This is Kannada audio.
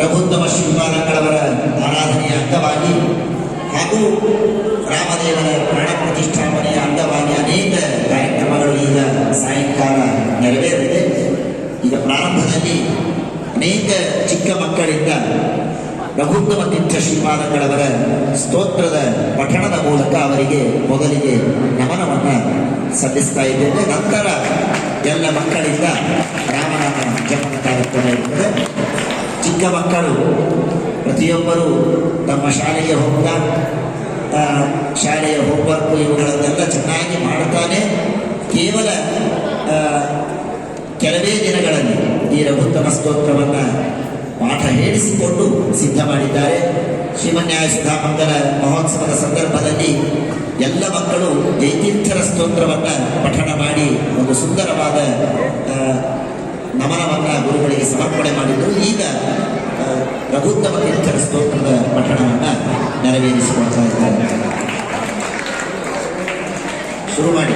ರಘುತ್ತಮ ಶ್ರೀಮಾನಗಳವರ ಆರಾಧನೆಯ ಅಂಗವಾಗಿ ಹಾಗೂ ರಾಮದೇವರ ಪ್ರಾಣ ಪ್ರತಿಷ್ಠಾಪನೆಯ ಅಂಗವಾಗಿ ಅನೇಕ ಕಾರ್ಯಕ್ರಮಗಳು ಈಗ ಸಾಯಂಕಾಲ ನೆರವೇರಿದೆ. ಈಗ ಪ್ರಾರಂಭದಲ್ಲಿ ಅನೇಕ ಚಿಕ್ಕ ಮಕ್ಕಳಿಂದ ರಘುತ್ತಮ ತೀರ್ಥ ಶ್ರೀಮಾನಗಳವರ ಸ್ತೋತ್ರದ ಪಠಣದ ಮೂಲಕ ಅವರಿಗೆ ಮೊದಲಿಗೆ ನಮನವನ್ನು ಸಲ್ಲಿಸ್ತಾ ಇದ್ದೇವೆ. ನಂತರ ಎಲ್ಲ ಮಕ್ಕಳಿಂದ ರಾಮನಾಮ ಜಪನ ಕಾರ್ಯಕ್ರಮ ಚಿಕ್ಕ ಮಕ್ಕಳು ಪ್ರತಿಯೊಬ್ಬರು ತಮ್ಮ ಶಾಲೆಗೆ ಹೋಗ್ತಾ ಶಾಲೆಯ ಹೋಮ್ವರ್ಕ್ ಇವುಗಳನ್ನೆಲ್ಲ ಚೆನ್ನಾಗಿ ಮಾಡುತ್ತಾನೆ ಕೇವಲ ಕೆಲವೇ ದಿನಗಳಲ್ಲಿ ಈ ರಘುತ್ತಮ ಸ್ತೋತ್ರವನ್ನು ಪಾಠ ಹೇಳಿಸಿಕೊಂಡು ಸಿದ್ಧ ಮಾಡಿದ್ದಾರೆ ಶ್ರೀಮನ್ಯಾಯ ಸುಧಾಮಂಗಲ ಮಹೋತ್ಸವದ ಸಂದರ್ಭದಲ್ಲಿ ಎಲ್ಲ ಮಕ್ಕಳು ಜೈತೀರ್ಥರ ಸ್ತೋತ್ರವನ್ನು ಪಠಣ ಮಾಡಿ ಒಂದು ಸುಂದರವಾದ ನಮನವನ್ನು ಗುರುಗಳಿಗೆ ಸಮರ್ಪಣೆ ಮಾಡಿದ್ದರು ಈಗ ರಘುತ್ತಮ ತೀರ್ಥರ ಸ್ತೋತ್ರದ ಪಠಣವನ್ನ ನೆರವೇರಿಸಿಕೊಳ್ತಾ ಇದ್ದಾರೆ. ಶುರು ಮಾಡಿ.